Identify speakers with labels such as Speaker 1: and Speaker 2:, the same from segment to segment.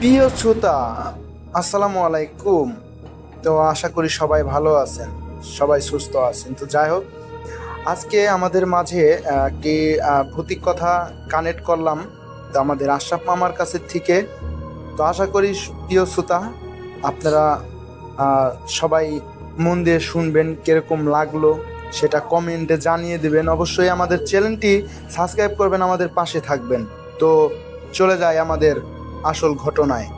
Speaker 1: প্রিয় শ্রোতা, আসসালামু আলাইকুম। তো আশা করি সবাই ভালো আছেন, সবাই সুস্থ আছেন। তো যাই হোক, আজকে আমাদের মাঝে একটি ভৌতিক কথা কানেক্ট করলাম। তো আমাদের আশরাফ মামার কাছে থেকে। তো আশা করি প্রিয় শ্রোতা, আপনারা সবাই মন দিয়ে শুনবেন কীরকম লাগল, সেটা কমেন্টে জানিয়ে দেবেন। অবশ্যই আমাদের চ্যানেলটি সাবস্ক্রাইব করবেন, আমাদের পাশে থাকবেন। তো চলে যায় আমাদের আসল ঘটনায়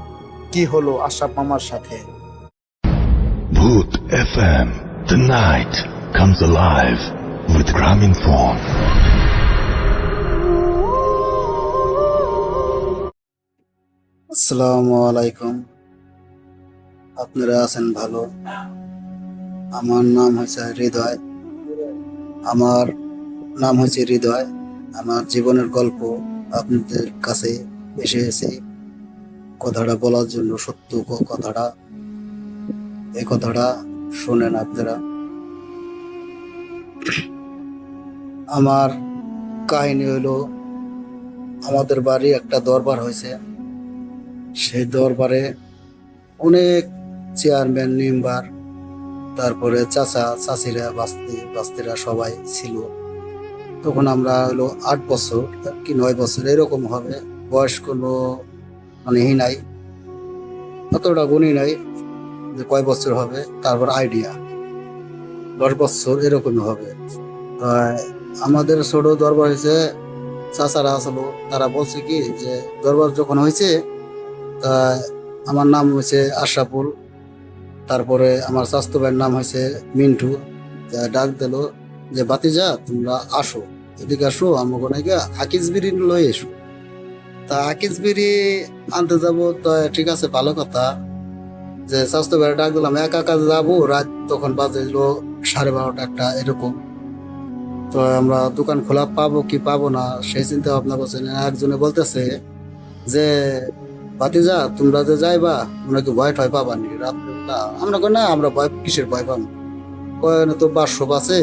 Speaker 1: কি হলো আশরাফ মামার সাথে
Speaker 2: Boot FM. The night comes alive with Graminphone.
Speaker 3: আসসালামু আলাইকুম আপনারা আছেন ভালো আমার নাম হয়েছে হৃদয় আমার নাম হয়েছে হৃদয় আমার জীবনের গল্প আপনাদের কাছে এসে এসেছি কথাটা বলার জন্য সত্য কথাটা। এই কথাটা শোনেন আপনারা। আমার কাহিনী হলো আমাদের বাড়ি একটা দরবার হয়েছে। সেই দরবারে অনেক চেয়ারম্যান, মেম্বার, তারপরে চাচা, চাচিরা, বাস্তি, বাস্তিরা সবাই ছিল। তখন আমরা হলো আট বছর কি নয় বছর, এরকম হবে। বয়স কোনো মানে নাই। অতটা গুণই নাই যে কয় বছর হবে, তারপর আইডিয়া দশ বছর এরকম হবে। আমাদের ছোট দরবার হয়েছে, চাচারা আসলো, তারা বলছে কি যে, দরবার যখন হয়েছে তা আমার নাম হয়েছে আশরাফুল, তারপরে আমার স্বাস্থ্য ভাইয়ের নাম হয়েছে মিন্টু। ডাক দিল যে বাতিজা তোমরা আসো। এদিকে আসো, আমাকে নাকি আকিস বিড়ি লই এসো। তা আকিস বিড়ি আনতে যাব, তো ঠিক আছে, ভালো কথা। যে স্বাস্থ্য ভাইয়ের ডাক দিলাম, একা একা যাব, রাত তখন বাজে সাড়ে বারোটা একটা, এরকম। তো আমরা দোকান খোলা পাবো কি পাবো না, সেই চিন্তা ভাবনা করছে। একজনে বলতেছে যে, ভাতিজা, তোমরা যে যাইবা, তোমরা কি ভয় টয় পাবা নি রাত্রেবেলা? আমরা কই, না, আমরা ভয়, কিসের ভয় পাবো? কয় তো বাসব আছে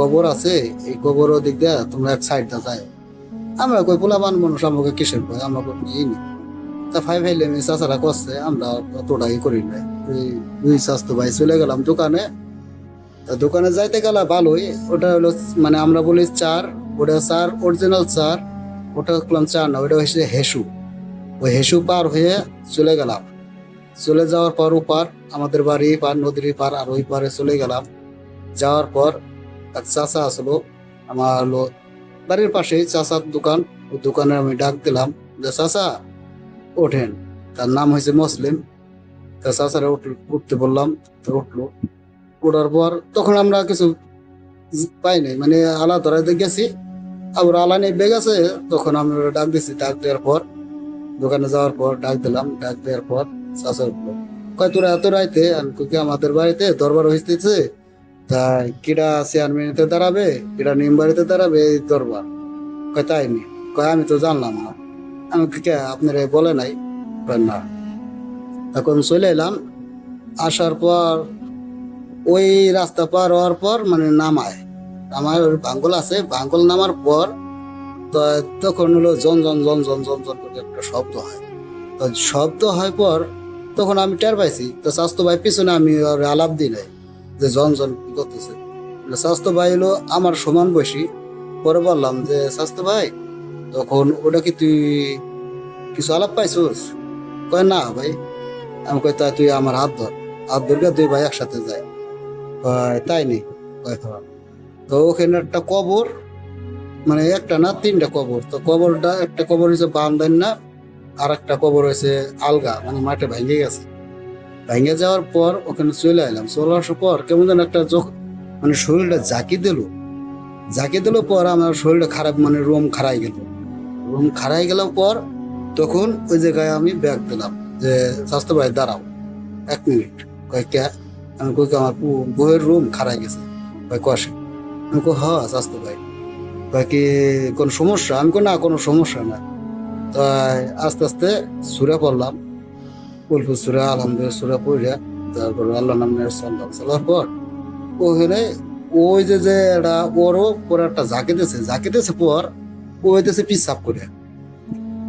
Speaker 3: কবর আছে, এই কবর দিক দিয়ে তোমরা এক সাইড দা যাই আমরা কই পোলাবান মানুষ আমাকে কিসের ভয়? আমাকে নিয়ে নি। তা ফাই ফাইলে আমি চাচারা করছে, আমরা অতটাই করি নাই। ওই দুই স্বাস্থ্য ভাই চলে গেলাম দোকানে। তা দোকানে যাইতে গেলে ভালোই। ওটা হলো মানে আমরা বলি চার, ওটা চার অরিজিনাল চার, ওটা করলাম চার না, ওটা হচ্ছে হেসু। ওই হেসু পার হয়ে চলে গেলাম। চলে যাওয়ার পর ওপার, আমাদের বাড়ি পার, নদীর পার, আর ওই পারে চলে গেলাম। যাওয়ার পর এক চাচা আসলো, আমার হলো বাড়ির পাশেই চাচার দোকান ওই দোকানে আমি ডাক দিলাম যে, চাচা, ওঠেন। তার নাম হয়েছে মুসলিম। তা চাচারা উঠ- উঠতে বললাম, তো উঠল। ওঠার পর তখন আমরা কিছু পাই নাই মানে আলা ধরাইতে গেছি। আবার আলা নেই বেগ আছে, তখন আমরা ডাক দিছি, ডাক দেওয়ার পর, দোকানে যাওয়ার পর ডাক দিলাম, ডাক দেওয়ার পর উঠল। কয়, তোরা এত রাইতে? আমি আমাদের বাড়িতে দরবার হইতেছে। তাই কিডা চেয়ারম্যানিতে দাঁড়াবে, কিডা নিম দাঁড়াবে, এই দরবার। কয়, তাই নি? কয়, আমি তো জানলাম না। আমি কে আপনারা বলে নাই? না। তখন চলে এলাম। আসার পর ওই রাস্তা পার হওয়ার পর মানে নামায়। নামায়, ওই বাঙ্গল আছে। বাঙ্গল নামার পর তো তখন হলো জন জন জন জন জন জন করে একটা শব্দ হয়। তো শব্দ হয় পর তখন আমি টের পাইছি। তো স্বাস্থ্য ভাই পিছনে আমি আলাপ দিই নাই। যে জন জন কি করতেছে? স্বাস্থ্য ভাই হলো আমার সমান বয়সী। পরে বললাম যে, স্বাস্থ্য ভাই, তখন ওটা কি তুই কিছু আলাপ পাইছিস? কয়, না ভাই। আমি কই, তা তুই আমার হাত ধর। হাত ধরলে দুই ভাই একসাথে যায়। কয়, তাই নেই কয় হ্যাঁ। তো ওখানে একটা কবর মানে একটা না, তিনটা কবর। তো কবরটা, একটা কবর হয়েছে বান্দান না, আর একটা কবর হয়েছে আলগা মানে মাঠে ভেঙে গেছে। ভেঙে যাওয়ার পর ওখানে চলে এলাম। চলে আসার পর কেমন যেন একটা যখন মানে শরীরটা জাকি দিল। জাকি দিল পর আমার শরীরটা খারাপ মানে রুম খারাই গেল। রুম খারাই গেল পর তখন ওই জায়গায় আমি ব্যাগ দিলাম যে, স্বাস্থ্য ভাই, দাঁড়াও, এক মিনিট। কয়, কে? আমি কই, আমার বউয়ের রুম খারাই গেছে। ভাই কষে আমি কই হ স্বাস্থ্য ভাই। কয়, কি কোন সমস্যা? আমি কো না, কোনো সমস্যা না। তাই আস্তে আস্তে সুরে পড়লাম। অল্প সুরে আলহামদুলিল্লাহ সুরে পড়ে তারপর আল্লাহ নাম চললাম চলার পর ওখানে ওই যে যে একটা ওরও পরে একটা ঝাঁকে দিয়েছে ঝাঁকে দিয়েছে পর ও হইতেছে পিসাব করে।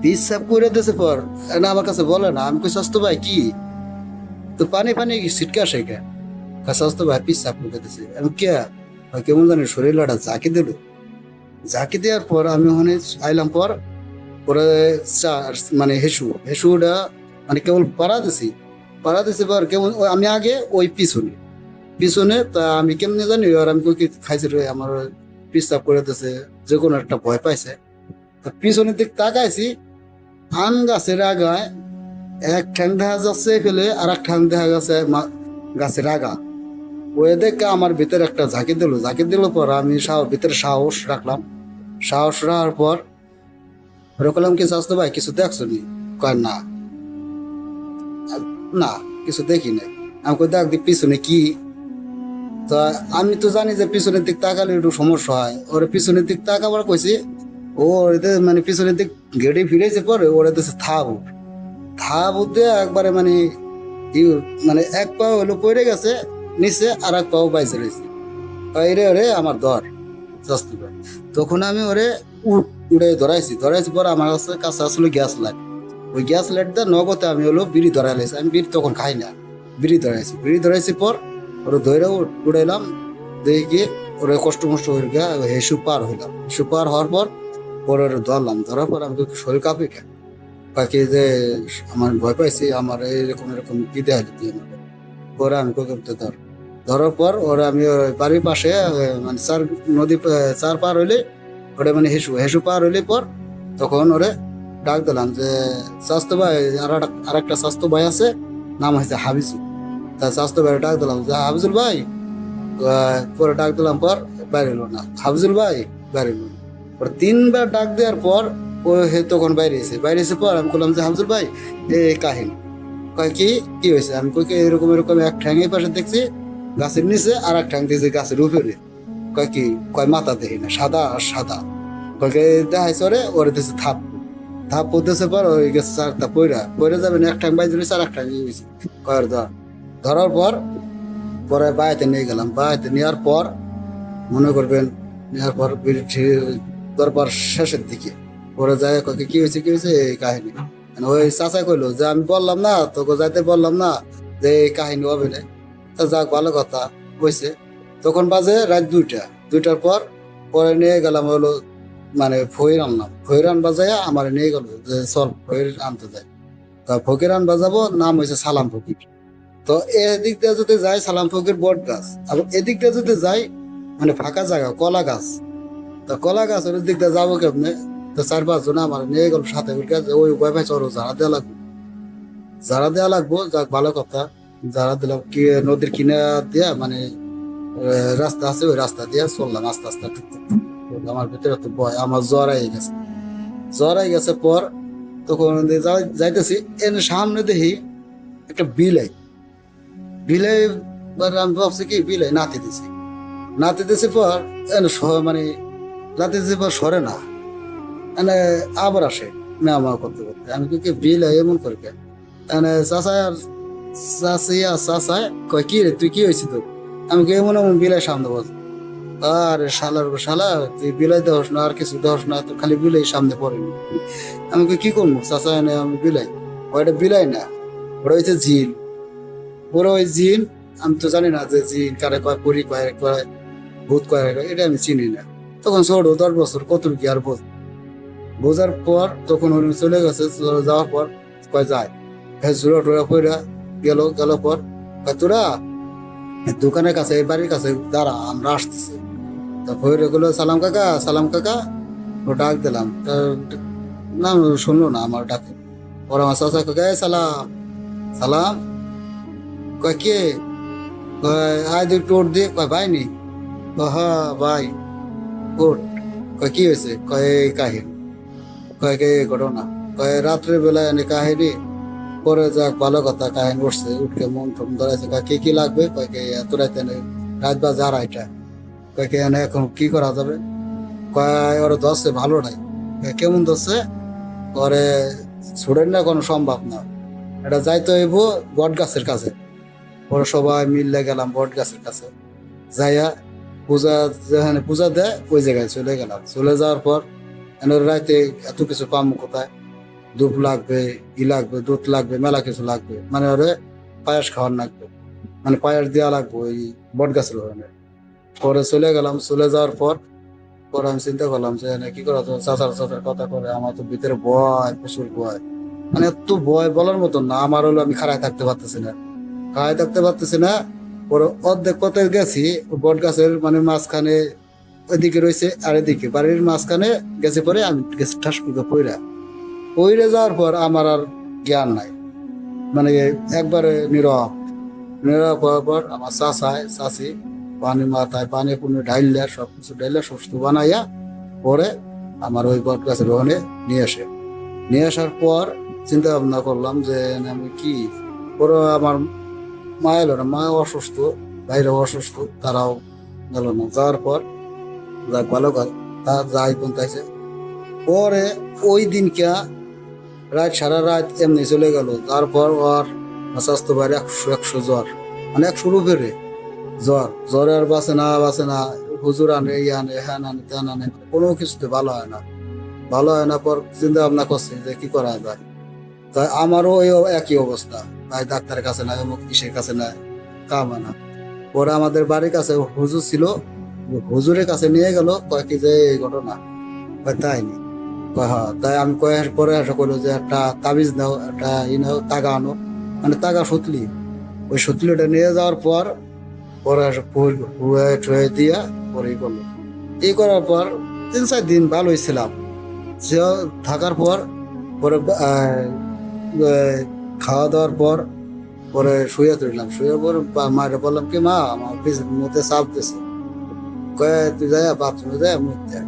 Speaker 3: পিসাব করে দিয়েছে পর না আমার কাছে বলে না, আমি কই স্বাস্থ্য ভাই, কি? তো পানি পানি ছিটকা আসে কে স্বাস্থ্য ভাই, পিসাব করে দিয়েছে আমি কে? কেমন জানি শরীর লাটা জাকি দিল। জাকি দেওয়ার পর আমি ওখানে আইলাম পর, পরে মানে হেসু, হেসুটা মানে কেবল পাড়া দিছি পাড়া দিছি পর কেমন আমি আগে ওই পিছনে। পিছনে তা আমি কেমনে জানি আর আমি কি খাইছি রে, আমার পিসাব করে দিয়েছে যে কোনো একটা ভয় পাইছে। তা পিছনের দিক তাকাইছি, আম গাছের আগায় এক ঠ্যাং দেখা যাচ্ছে ফেলে আর এক ঠ্যাং দেখা গেছে গাছের আগা। ওই দেখে আমার ভিতরে একটা ঝাঁকি দিল। ঝাঁকি দিল পর আমি ভিতরে সাহস রাখলাম। সাহস রাখার পর, ওরা বললাম কি স্বাস্থ্য ভাই, কিছু দেখছ নি? কয়, না। না, কিছু দেখি নাই। আমি কই, দেখ দি পিছনে কি? তা আমি তো জানি যে পিছনের দিক তাকালে একটু সমস্যা হয়। ওর পিছনের দিক তাকাবার কইছি, ও ওরে মানে পিছনের দিক গেড়ে ফিরেছে পরে ওরা দেশে থাব। থাব উঠতে একবারে মানে মানে এক পা হলো পড়ে গেছে, নিচে আর এক পাও বাইসে রয়েছে বাইরে ওরে আমার দর তখন আমি ওরে উড়ে ধরাইছি। ধরাইছি পর আমার কাছে কাছে আসলে গ্যাস লাইট। ওই গ্যাস লাইট দিয়ে নগদে আমি হলো বিড়ি ধরাই লাইছি। আমি বিড়ি তখন খাই না, বিড়ি ধরাইছি বিড়ি ধরাইছি পর ওরা ধরে উড়াইলাম দেখি গিয়ে ওরা কষ্ট মষ্ট হয়ে গিয়া হেসু পার হইলাম। হেসু পার হওয়ার পর পরে ওরা ধরলাম, ধরার পর আমি শরীর কাঁপে কেন? বাকি যে আমার ভয় পাইছি, আমার এরকম এরকম কি দেয় দিয়ে আমাকে পরে আমি করতে ধর। ধরার পর ওরা আমি বাড়ির পাশে মানে চার নদী চার পার হইলে ওটা মানে হেসু হেসু পার হইলে পর তখন ওরে ডাক দিলাম যে, স্বাস্থ্য ভাই আর একটা- স্বাস্থ্য ভাই আছে, নাম হয়েছে হাবিজুল। তা স্বাস্থ্য ভাই ডাক দিলাম যে, হাবিজুল ভাই পরে ডাক দিলাম পর বাইরে এলো না। হাবিজুল ভাই, বাইরে না। পরে তিনবার ডাক দেওয়ার পর ও হে তখন বাইরে এসে বাইরে এসে পর আমি বললাম যে হামজুল ভাই এই কাহিনী। কয় কি কি হয়েছে? আমি কই এরকম এরকম এক ঠ্যাং পাশে দেখছি, গাছের নিচে, আর এক ঠ্যাং দেখছি গাছের উপরে। কয় কি, কয় মাথা দেখি না, সাদা আর সাদা। কয় দেখাইছে ওরে ওরে দিছে থাপ থাপ পড়তেছে পর ওই গেছে চারটা পয়রা পয়রা যাবেন এক ঠ্যাং বাইরে রয়েছে আর এক ইয়ে হয়েছে কয়ের ধর। ধরার পর পরে বাড়িতে নিয়ে গেলাম। বাড়িতে নেওয়ার পর মনে করবেন নেওয়ার পর দরবার শেষের দিকে। পরে যায় কয় কি হয়েছে কি হয়েছে? এই কাহিনী। মানে ওই চাচা কইলো যে, আমি বললাম না, তোকে যাইতে বললাম না যে, এই কাহিনী হবে না। তা যাক, ভালো কথা। হয়েছে তখন বাজে রাত দুইটা। দুইটার পর পরে নিয়ে গেলাম হলো মানে ফইর আনলাম ফইর আন বাজায় আমার নিয়ে গেল যে চল ফইর আনতে যায় তা ফকির আন বাজাবো, নাম হয়েছে সালাম ফকির। তো এদিক দিয়ে যদি যাই, সালাম ফকির বট গাছ। আর এদিক দিয়ে যদি যাই মানে ফাঁকা জায়গা, কলা গাছ। তা কলা গাছের দিক দিয়ে যাব কেমনে? তো চার পাঁচ জন আমার নিয়ে গেল সাথে ওই উপায় পাই চলো যারা দেওয়া লাগবে। যারা দেওয়া লাগবো, যাক ভালো কথা। যারা দিলাম কি নদীর কিনা দিয়া মানে রাস্তা আছে, ওই রাস্তা দিয়ে চললাম আস্তে আস্তে। টুক টুক টুক। আমার ভিতরে তো ভয়, আমার জ্বর আই গেছে। জ্বর আই গেছে পর তখন যাইতেছি, এর সামনে দেখি একটা বিলাই। বিলাই আমি ভাবছি কি, বিলাই নাতি দিছি। নাতি দিছি পর এন মানে নাতি দিছি পর সরে না। মানে আবার আসে মেয়ামা করতে করতে। আমি কি বিলাই, এমন করে কে মানে চাষায় আর চাষি আর চাষায় কয়, কি রে, তুই কি হয়েছি তোর? আমি কি এমন এমন বিলাই সামনে বস। আরে শালার শালা, তুই বিলাই দেওয়াস না, আর কিছু দেওয়াস না, তো খালি বিলাই সামনে পড়েনি। আমি কি করব? চাষা না আমি বিলাই। ওইটা বিলাই না, ওটা হচ্ছে ঝিল ওরা ওই জিন, আমি তো জানি না যে জিন কারে কয়, পরি কয় কয়, ভূত কয় এটা আমি চিনি না। তখন ছোট, দশ বছর কত কি আর বোঝ বোঝার পর তখন উনি চলে গেছে যাওয়ার পর কয়, যায়। হ্যাঁ জোড়া টোড়া গেল গেল পর তোরা, দোকানের কাছে বাড়ির কাছে দাঁড়া, আমরা আসতেছি। তা ভৈরে গেলো সালাম কাকা সালাম কাকা। ও ডাক দিলাম। তা না, শুনলো না আমার ডাকে। ওরা আমার চাচা কাকা সালাম সালাম। কয়, কে? আয় দুই টোট দিয়ে কয় ভাই নি হ্যাঁ ভাই ওট কয়, কি হয়েছে? কয়, এই কাহিনী। কয়, কে ঘটনা? কয়, রাত্রে বেলায় এনে কাহিনী। পরে যাক, ভালো কথা, কাহিনী উঠছে উঠকে মন টন ধরেছে কয়, কি কি লাগবে? কয়, কে, এত রাতে রাত বাজে আড়াইটা কয় কে এনে এখন কি করা যাবে? কয়, ওরা ধরছে ভালো নাই। কেমন ধরছে পরে ছুড়েন না, কোনো সম্ভব না। এটা যাইতে হইব বট গাছের কাছে। পরে সবাই মিললে গেলাম বট গাছের কাছে। যাইয়া পূজা যেখানে পূজা দেয়, ওই জায়গায় চলে গেলাম। চলে যাওয়ার পর এনে রাইতে এত কিছু পাম কোথায়? দুধ লাগবে, ই লাগবে, দুধ লাগবে, মেলা কিছু লাগবে। মানে ওরে পায়েস খাওয়ার লাগবে। মানে পায়েস দেওয়া লাগবে ওই বট গাছের ওখানে। পরে চলে গেলাম, চলে যাওয়ার পর পরে আমি চিন্তা করলাম যে কি করা তো চাচার চাচার কথা করে আমার তো ভিতরে ভয়, প্রচুর ভয়। মানে এত ভয় বলার মতন না, আমার হলো আমি খাড়ায় থাকতে পারতেছি না। খাড়ায় থাকতে পারতেছি না, পরে অর্ধেক পথে গেছি, বট গাছের মানে মাঝখানে ওইদিকে রয়েছে আর এদিকে। বাড়ির মাঝখানে গেছে পরে আমি গেছি ঠাস করে পইরা। পইরে যাওয়ার পর আমার আর জ্ঞান নাই। মানে একবারে নীরব। নীরব হওয়ার পর আমার চাচায় চাচি পানি মাথায়, পানি পুনি ঢাইলে সব কিছু ঢাইলে সুস্থ বানাইয়া পরে আমার ওই বট গাছের ওখানে নিয়ে আসে। নিয়ে আসার পর চিন্তা ভাবনা করলাম যে আমি কি? পরে আমার মা এলো না, মা অসুস্থ বাইরে অসুস্থ, তারাও গেল না। যাওয়ার পর যাক, ভালো কথা তার যাই পৌঁছাইছে পরে ওই দিনকে রাত, সারা রাত এমনি চলে গেল। তারপর ওর স্বাস্থ্য বাইরে একশো একশো জ্বর মানে একশো উপরে জ্বর, জ্বরে আর বাঁচে না বাঁচে না। হুজুর আনে এই আনে, হ্যান আনে তেন আনে, কোনো কিছুতে ভালো হয় না। ভালো হয় না পর চিন্তা ভাবনা করছে যে কি করা যায়। তাই আমারও ওই একই অবস্থা। তাই ডাক্তারের কাছে নাই, অমুক কিসের কাছে নাই, কাম না। পরে আমাদের বাড়ির কাছে হুজুর ছিল, হুজুরের কাছে নিয়ে গেল, কয় কি যে এই ঘটনা। তাই নি। হ্যাঁ তাই আমি কয়েক পরে আসা করল যে একটা তাবিজ নাও, একটা ই নাও, তাগা আনো। মানে তাগা সুতলি। ওই সুতলিটা নিয়ে যাওয়ার পর পরে আসে হুয়ে টুয়ে দিয়া পরে করল। এই করার পর তিন চার দিন ভালোই ছিলাম সে থাকার পর, পরে খাওয়া দাওয়ার পর, পরে শুয়ে তুললাম শুয়ে পরে মায়ের বললাম, কি মা, আমার মধ্যে চাপ দিছে। কয়ে, তুই যাই বাথরুমে যাই মুখ দেয়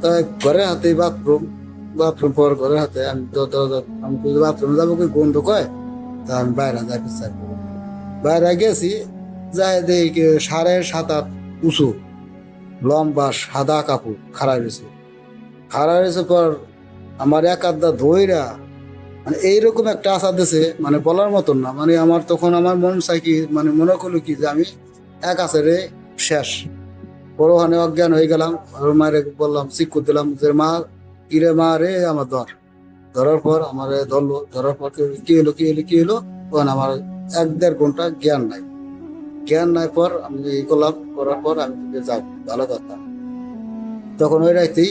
Speaker 3: তাই ঘরে হাতে বাথরুম। বাথরুম পর ঘরে হাতে আমি আমি বাথরুমে যাব কি, গন্ধ কয়? তা আমি বাইরে যাই পিছাই বাইরে গেছি দেখি সাড়ে সাত আট উঁচু, লম্বা সাদা কাপড় খাড়া রয়েছে। খাড়া রয়েছে পর আমার এক আধা ধইরা মানে এইরকম একটা আশা দিছে মানে বলার মতন না। মানে আমার তখন আমার মন চাই কি মানে মনে করল কি যে আমি এক আছারে শেষ। বড় ওখানে অজ্ঞান হয়ে গেলাম, আর মায়ের বললাম শিক্ষু দিলাম যে মা কিরে মা রে, আমার ধর। ধরার পর আমার ধরলো, ধরার পর কি হলো কি হলো কি হলো? তখন আমার এক দেড় ঘণ্টা জ্ঞান নাই। জ্ঞান নাই পর আমি এই করলাম, করার পর আমি যাও ভালো কথা। তখন ওই রাইতেই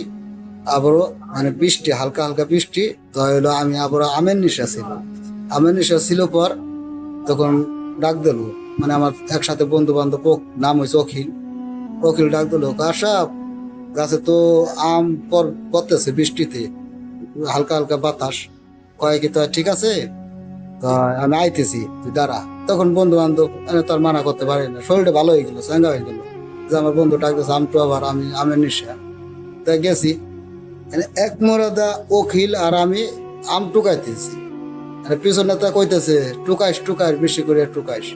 Speaker 3: আবারও মানে বৃষ্টি, হালকা হালকা বৃষ্টি তো আমি আবারও আমের নিশা ছিল। আমের নিশা ছিল পর তখন ডাক দিল মানে আমার একসাথে বন্ধু বান্ধব নাম হয়েছে অখিল। অখিল ডাক দিল আশা গাছে তো আম পর পড়তেছে বৃষ্টিতে, হালকা হালকা বাতাস। কয় কি তো ঠিক আছে? তো আমি আইতেছি, তুই দাঁড়া। তখন বন্ধু বান্ধব তার মানা করতে পারি না। শরীরটা ভালো হয়ে গেলো চাঙ্গা হয়ে গেলো। যে আমার বন্ধু ডাকতেছে, আমটু আবার, আমি আমের নিশা। তাই গেছি। মানে এক মরাদা অখিল আর আমি আম টুকাইতেছি। আর পিছনে তা কইতেছে, টুকাইস টুকাইস, বেশি করে টুকাইস।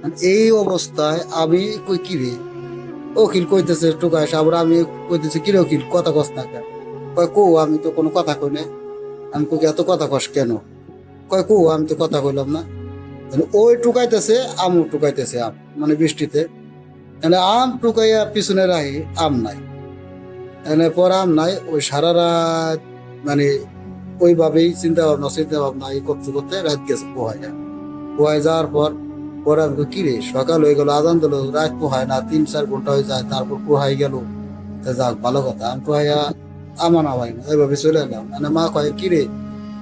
Speaker 3: মানে এই অবস্থায় আমি কই, কি রে? অখিল কইতেছে, টুকাইস, আবার আমি কইতেছি, কি রে অখিল, কথা কস না কেন? কয় কো আমি তো কোনো কথা কই না আমি কই, এত কথা কস কেন? কয়, কো, আমি তো কথা কইলাম না। ওই টুকাইতেছে আমও টুকাইতেছে আম মানে বৃষ্টিতে। তাহলে আম টুকাইয়া পিছনে রাহি, আম নাই। এনে পর আম নাই, ওই সারা রাত মানে ওইভাবেই চিন্তা ভাবনা চিন্তা ভাবনা এই করতে করতে রাত গেছে পোহায় যায় পোহায় যাওয়ার পর, পরে আমি কি রে, সকাল হয়ে গেল, আজান দিল, রাত পোহায় না, তিন, চার ঘণ্টা হয়ে যায়, তারপর পোহাই গেল? যাক, ভালো কথা, আমি পোহাইয়া আমান আবাই না, ওইভাবে চলে এলাম। মানে মা কয়, কি রে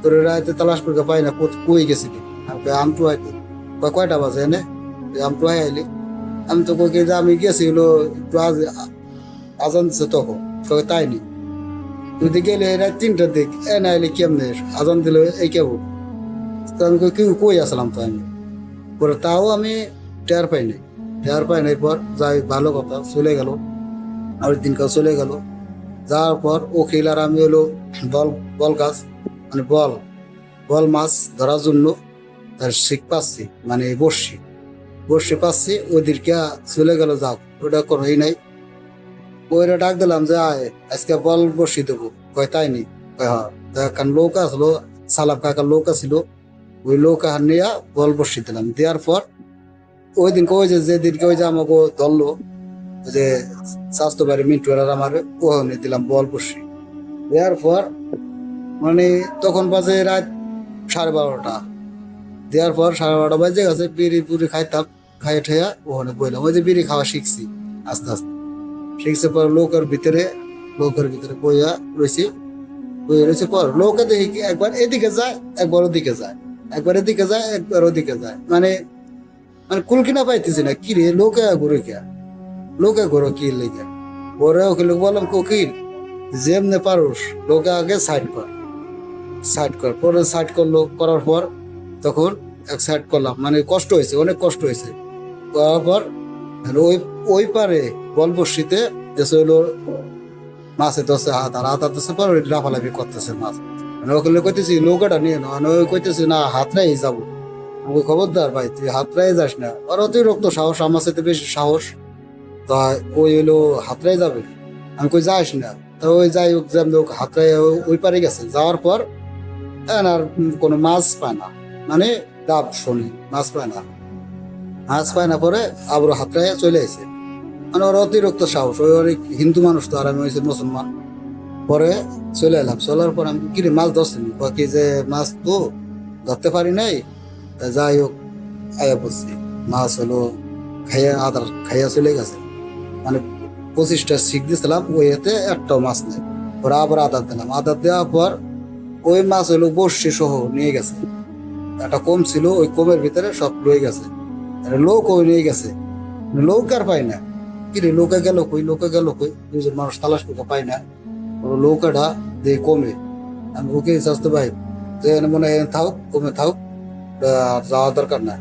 Speaker 3: তোর রাতে তালাশ করে পাই না কই গেছিলি আমি কই, আম টু আইতে কয় কয়টা বাজে এনে? যে আম টু আইলি। আমি তো কই যে আমি গেছি হলো একটু আজ আজান দিছে তখন। কয় তাই নি? তুই গেলে রাত তিনটার দিক এ না এলে কেমনে আজান দিল এই কেবল তো আমি কই, কই আসলাম তো আমি? পরে তাও আমি টের পাই নাই। টের পাই নাই পর যাই ভালো কথা চলে গেল। আর দিনকাল চলে গেল। যাওয়ার পর উকিল আর আমি হলো বল বল গাছ। মানে বল বল মাছ ধরার জন্য তার শিখ পাচ্ছি মানে বর্ষি বর্ষি পাচ্ছি ওদেরকে চলে গেল যাও ওটা কোনোই নাই। ওইটা ডাক দিলাম যে আজকে বল বসি দেবো। কয়, তাই নি? কয় হ্যাঁ। কারণ লোক আসলো, সালাম কাকার লোক আসলো। ওই লোক নিয়ে বল বসি দিলাম। দেওয়ার পর ওই দিন ওই যে যেদিনকে ওই যে আমাকে ধরলো, যে স্বাস্থ্য বাড়ি মিন্টু আমার ওখানে দিলাম বল বসি দেওয়ার পর মানে তখন বাজে রাত সাড়ে বারোটা। দেওয়ার পর সাড়ে বারোটা বাজে গেছে, বিড়ি পুরি খাইতাম খাই ঠেয়া ওখানে বইলাম। ওই যে বিড়ি খাওয়া শিখছি, আস্তে আস্তে। শিখছে পর লোকের ভিতরে লোকের ভিতরে বইয়া রয়েছি বইয়া রয়েছে পর লোকে দেখি কি একবার এদিকে যায়, একবার ওদিকে যায়। একবার এদিকে যায়, একবার ওদিকে যায়। মানে মানে কুলকিনা পাইতেছি না, কি রে, লোকে ঘুরে কে লোকে ঘুরো কি লেগে? পরে ওকে বললাম, কোকিল, যেমনে পারুস, লোকে আগে সাইড কর। সাইড কর। পরে সাইড করল, করার পর তখন এক সাইড করলাম। মানে কষ্ট হয়েছে, অনেক কষ্ট হয়েছে। করার পর ওই ওই পারে বলবর্ষিতে এসে হলো মাছে দশে হাত, আর হাত হাতেছে পর লাফালাফি করতেছে মাছ। মানে লোক কইতেছি, নৌকাটা নিয়ে না মানে ওই কইতেছি, না হাতরাই যাব। আমাকে খবরদার ভাই, তুই হাতরাই যাস না। আর রক্ত সাহস, আমার সাথে বেশি সাহস। তা ওই হলো হাতরাই যাবে? আমি কই, যাস না। তা ওই যাই হোক যেমন হাতরাই ওই পারে গেছে। যাওয়ার পর আর কোনো মাছ পায় না। মানে ডাব শুনি, মাছ পায় না। মাছ পায় না পরে আবার হাতরাই চলে আসে। মানে ওর অতিরিক্ত সাহস, ওই অনেক হিন্দু মানুষ তো আর আমি হয়েছে মুসলমান। পরে চলে এলাম। চলার পর আমি কিরে মাছ ধরছিনি? কয় কি যে মাছ তো ধরতে পারি নাই। তা যাই হোক, আয়া বলছি মাছ হলো খাইয়া আদার খাইয়া চলে গেছে। মানে পঁচিশটা শিখ দিয়েছিলাম ওই এতে একটাও মাছ নেই। ওরা আবার আদার দিলাম। আদার দেওয়ার পর ওই মাছ হলো বর্ষি সহ নিয়ে গেছে। একটা কম ছিল, ওই কমের ভিতরে সব রয়ে গেছে। লোক ওই নিয়ে গেছে। লোক আর পাই না। কি রে, লোকে গেল কই, লোকে গেল কই? দুজন মানুষ তালাশ করতে পাই না। ওর লোকটা দিয়ে কমে। আমি ওকে স্বাস্থ্য ভাই যে মনে হয় থাক কমে থাক আর যাওয়া দরকার না।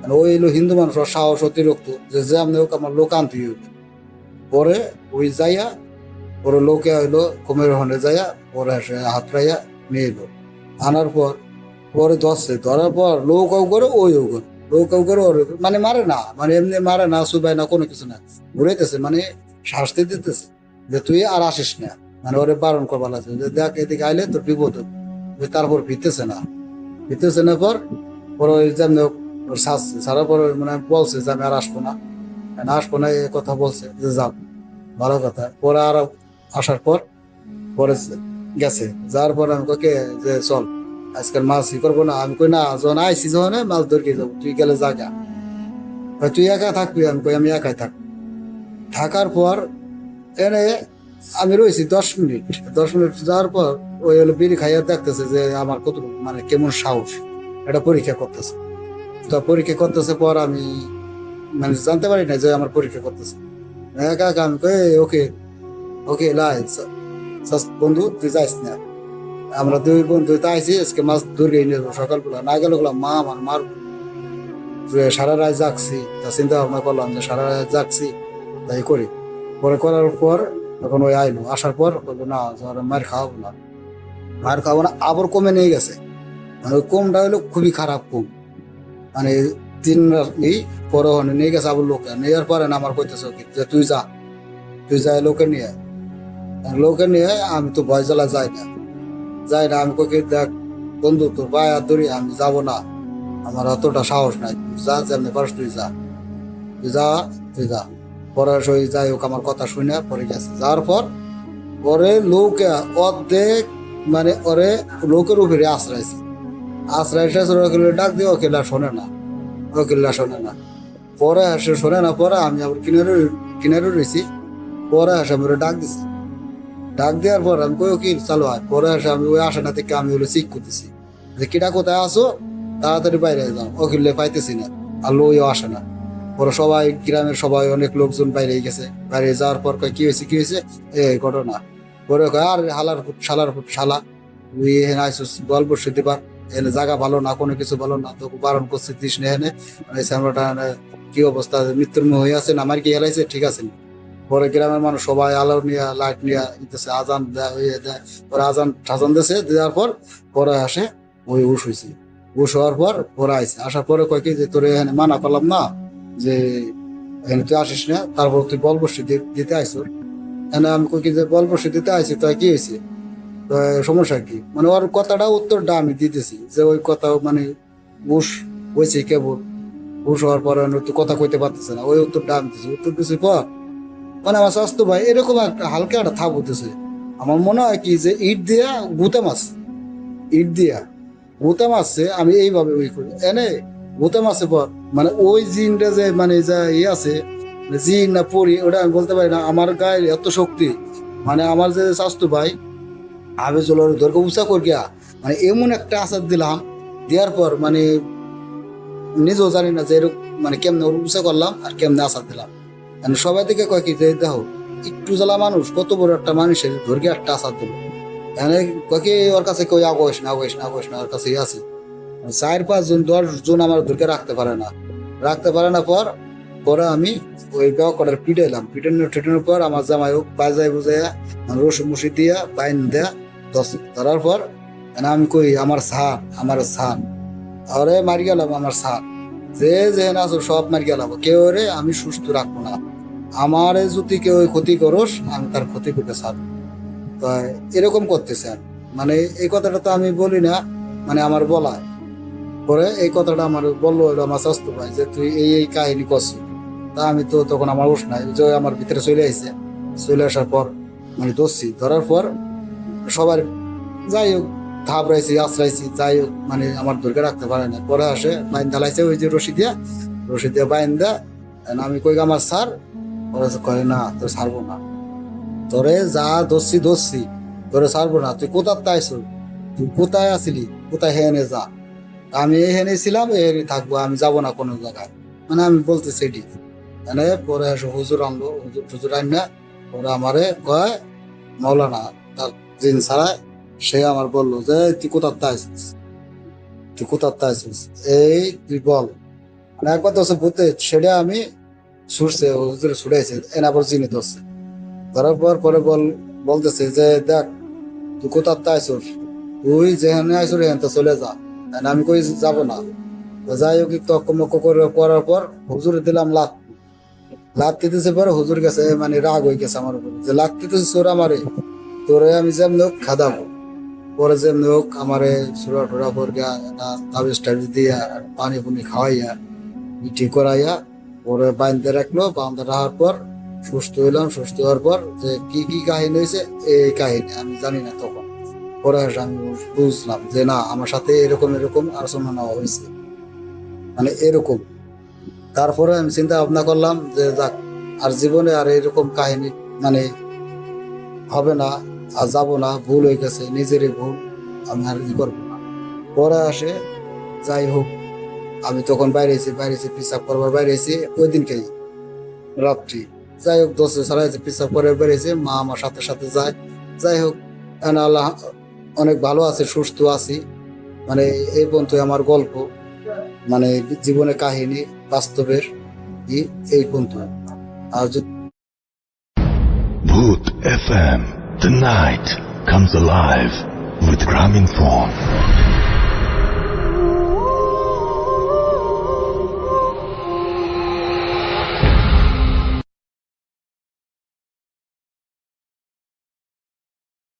Speaker 3: মানে ওই হলো হিন্দু মানুষ, ওর সাহস অতিরিক্ত যে যে আমি হোক আমার লোক আনতে পরে ওই যাইয়া, ওর লোকে হইল কমের ওখানে যাইয়া পরে হাত রাইয়া নিয়ে এলো। আনার পর, পরে ধরছে। ধরার পর লোক ও করে ওই ও করে। লোক ও করে ওর মানে মারে না মানে এমনি মারে না সুবাই না, কোনো কিছু না। ঘুরাইতেছে মানে শাস্তি দিতেছে যে তুই আর আসিস না। মানে ওরে বারণ করবার আছে যে দেখ, এদিকে আইলে তোর বিপদ। তারপর ভিতেছে না। ভিতেছে না পর, পরে ওই যেমন ওর শাস্তি সারার পর মানে বলছে যে আমি আর আসব না। আসব না এই কথা বলছে যে যাও। ভালো কথা। পরে আর আসার পর, পরে গেছে। যাওয়ার পর আমি কাকে যে, চল আজকাল মাছ ই করব না। আমি কই, না, যখন আইসি যখন মাছ ধরকে যাব, তুই গেলে জাগা তুই একা থাকবি? আমি কই, আমি একাই থাক থাকার পর এনে আমি রয়েছি দশ মিনিট। দশ মিনিট যাওয়ার পর ওই হলো বিড়ি খাইয়া দেখতেছে যে, আমার কত মানে কেমন সাহস। এটা পরীক্ষা করতেছে। তো পরীক্ষা করতেছে পর আমি মানে জানতে পারি না যে, আমার পরীক্ষা করতেছে। একা একা আমি কই ওকে ওকে লাই বন্ধু, তুই যাইস না। আমরা দুই বন্ধু তো আইসি আজকে মাছ ধরে নিয়ে যাব সকালবেলা। না গেলে বললাম, মা, আমার মার সারা রাত জাগছি। তা চিন্তা ভাবনা করলাম যে সারা রাত জাগছি, তাই করি। পরে করার পর তখন ওই আইলো। আসার পর বলল, না মার খাওয়াবো না। মার খাওয়াবো না, আবার কমে নিয়ে গেছে। মানে কমটা হলো খুবই খারাপ কম। মানে তিন এই পরে নিয়ে গেছে আবার লোকে। নেওয়ার পরে না, আমার কইতেছে তুই যা তুই যা লোকে নিয়ে লোকে নিয়ে আমি তো ভয় জ্বালা যাই না। যাই না, আমি কোকে দেখ, বন্ধু, তোর আর ধরি, আমি যাব না। আমার অতটা সাহস নাই। যা, যেমনি পারস তুই যা। তুই যা তুই যা। পরে সই, যাই হোক, আমার কথা শুনে পরে গেছে। যাওয়ার পর, পরে লোকে অর্ধেক মানে ওরে লোকের উপরে আশ্রয়ছে। আশ্রয় ওকে ডাক দিয়ে ওকেলা শোনে না। ওকেলা শোনে না। পরে আসে শোনে না, পরে আমি আবার কিনারে কিনারে রয়েছি পরে আসে আমি ডাক দিছি। ডাক দেওয়ার পর আমি কই কি চালো আয়, পরে আসে আমি ওই না থেকে আমি হলো চেক করতেছি। যে কিটা কোথায় আসো তাড়াতাড়ি বাইরে যাও। ওকিলে পাইতেছি না, আর লইও আসে না। পরে সবাই, গ্রামের সবাই অনেক লোকজন বাইরে গেছে। বাইরে যাওয়ার পর কয়, কি হয়েছে কি হয়েছে? এই ঘটনা। পরে কয়, আর হালার ফুট শালার ফুট শালা, তুই এখানে আইসিস, গল্প শুনতে পার। এখানে জায়গা ভালো না, কোনো কিছু ভালো না, তোকে বারণ করছে, দিস না এখানে। এই সামরাটা কি অবস্থা মৃত্যুর হয়ে আছে না আমার কি হেলাইছে, ঠিক আছে পরে গ্রামের মানুষ সবাই আলো নিয়ে লাইট নিয়ে দিতেছে আজান ইয়ে দেয়। পরে আজান, ঠাজান দিয়েছে দেওয়ার পর পরে আসে, ওই উস হয়েছে উস হওয়ার পর পরে আইসে আসার পরে কয় কি যে, তোরে এখানে মানা করলাম না যে এখানে তুই আসিস না, তারপর তুই বল বসে দিতে আইসো এখানে আমি কই কি যে, বল বসে দিতে আইসি তো কি হয়েছে সমস্যা কি? মানে ওর কথাটা উত্তরটা আমি দিতেছি, যে ওই কথা মানে উস হয়েছে কেবল। উস হওয়ার পরে তুই কথা কইতে পারতেছে না। ওই উত্তরটা আমি দিছি উত্তর দিছি পর মানে আমার স্বাস্থ্য ভাই এরকম একটা হালকা একটা থাপ হতেছে আমার মনে হয় কি যে ইট দিয়া গুতে মাছ, ইট দিয়া গোতা মারছে আমি এইভাবে ওই করি। এনে গোতা মারছে পর মানে ওই জিনটা যে মানে যা ইয়ে আছে জিন না পড়ি ওটা আমি বলতে পারি না, আমার গায়ে এত শক্তি মানে আমার যে স্বাস্থ্য ভাই আমি চলো দরকার উঁচা কর গিয়া মানে এমন একটা আচার দিলাম, দেওয়ার পর মানে নিজেও জানি না যে এরকম মানে কেমনে উঁচা করলাম আর কেমনে আচার দিলাম। মানে সবাই থেকে কয় কি, যে দেখো, একটু জ্বালা মানুষ, কত বড় একটা মানুষের ধর্গে একটা আচার দিল এনে কয় কি, ওর কাছে কই, আগোস না আগোস না আগোস না, ওর কাছে আছে। চার, পাঁচ জন, দশ জন আমার ধরকে রাখতে পারে না। রাখতে পারে না পর, পরে আমি ওই কটার পিটাইলাম পিটানোর টিটানোর পর আমার জামাই হোক বাজায় বুঝাইয়া রসুন মুসি দিয়া বাইন দেয়া, দশ ধরার পর আমি কই, আমার সার আমার সার আরে মারি গেলাম, আমার সার যে যে আছো সব মারি গেলাম কেউ রে আমি সুস্থ রাখব না। আমার যদি কেউ ক্ষতি করস, আমি তার ক্ষতি করতে সার তো এরকম করতেছেন মানে এই কথাটা তো আমি বলি না মানে আমার বলা। পরে এই কথাটা আমার বলল হলো আমার স্বাস্থ্য ভাই যে, তুই এই এই কাহিনী করছিস তা আমি তো তখন আমার উস নাই। যে আমার ভিতরে চলে আসছে চলে আসার পর মানে ধরছি। ধরার পর সবার যাই হোক থাপড়াইছি, আশ্রাইছি, যাই মানে আমার দুর্গে রাখতে পারে না। পরে আসে বাইন ঢালাইছে, ওই যে রশি দিয়া রশি দিয়া বাইন দেয়া। আমি কই আমার স্যার? সে কয়, না, তোর ছাড়বো না। তোরে যা ধরছি ধরছি। তোরে ছাড়বো না। তুই কোথার তাইছ তুই কোথায় আসিলি কোথায় হেনে যা? আমি এখানে ছিলাম এখানে থাকব, আমি যাব না কোনো জায়গায়। মানে আমি বলতে সেটি মানে পরে এসে হুজুর আনলো, হুজুর টুজুর আননা পরে আমারে কয়, মৌলানা, তার দিন ছাড়ায় সে আমার বলল যে তুই কোথার তাইছিস তুই কোথার তাইছিস এই, তুই বল। মানে একবার তো বুঝতে, সেটা আমি ছুটছে হুজুরে ছুটাইছে এনা পর চিনি ধরছে। ধরার পর পরে বল, বলতেছে যে, দেখ, তুই কোথার তাইছিস তুই যেখানে আইসুর এখান তো চলে যা। আর আমি কই যাব না? যাই হোক, একটু অকমক করে, করার পর হুজুরে দিলাম লাত। লাত দিতেছে পরে হুজুর গেছে মানে রাগ হয়ে গেছে আমার উপরে। যে, লাত দিতেছে, চোর আমারে। তোরে আমি যেমনি খাদাবো। পরে যে হোক আমারে সুরা টুরা পর গিয়া একটা তাবিজ টাবিজ দিয়া পানি পুনি খাওয়াইয়া ইটি করাইয়া, পরে বাঁধতে রাখল বাঁধতে রাখার পর সুস্থ হইলাম, সুস্থ হওয়ার পর যে কি কি কাহিনী হয়েছে এই কাহিনী আমি জানি না তখন। পরে আমি বুঝলাম যে না, আমার সাথে এরকম এরকম আলোচনা নেওয়া হয়েছে মানে এরকম। তারপরে আমি চিন্তা ভাবনা করলাম যে যাক, আর জীবনে আর এরকম কাহিনী মানে হবে না। আর যাব না, ভুল হয়ে গেছে, নিজেরই ভুল, আমি আর ই করব না। পরে আসে, যাই হোক, আমি তখন বাইরে বাইরেছি বাইরেছি পিসাব করবার বাইরে বাইরেছি ওই দিনকেই, রাত্রি। যাই হোক দোষে ছাড়াইছে পিসাব করে বেরিয়েছে মা আমার সাথে সাথে যায়। যাই হোক আল্লাহ অনেক ভালো আছে, সুস্থ আছি। মানে এই পর্যন্ত আমার গল্প মানে জীবনে কাহিনী, বাস্তবের এই পর্যন্ত। আর যদি
Speaker 2: Bhoot FM. The night comes alive with Gramin Phone.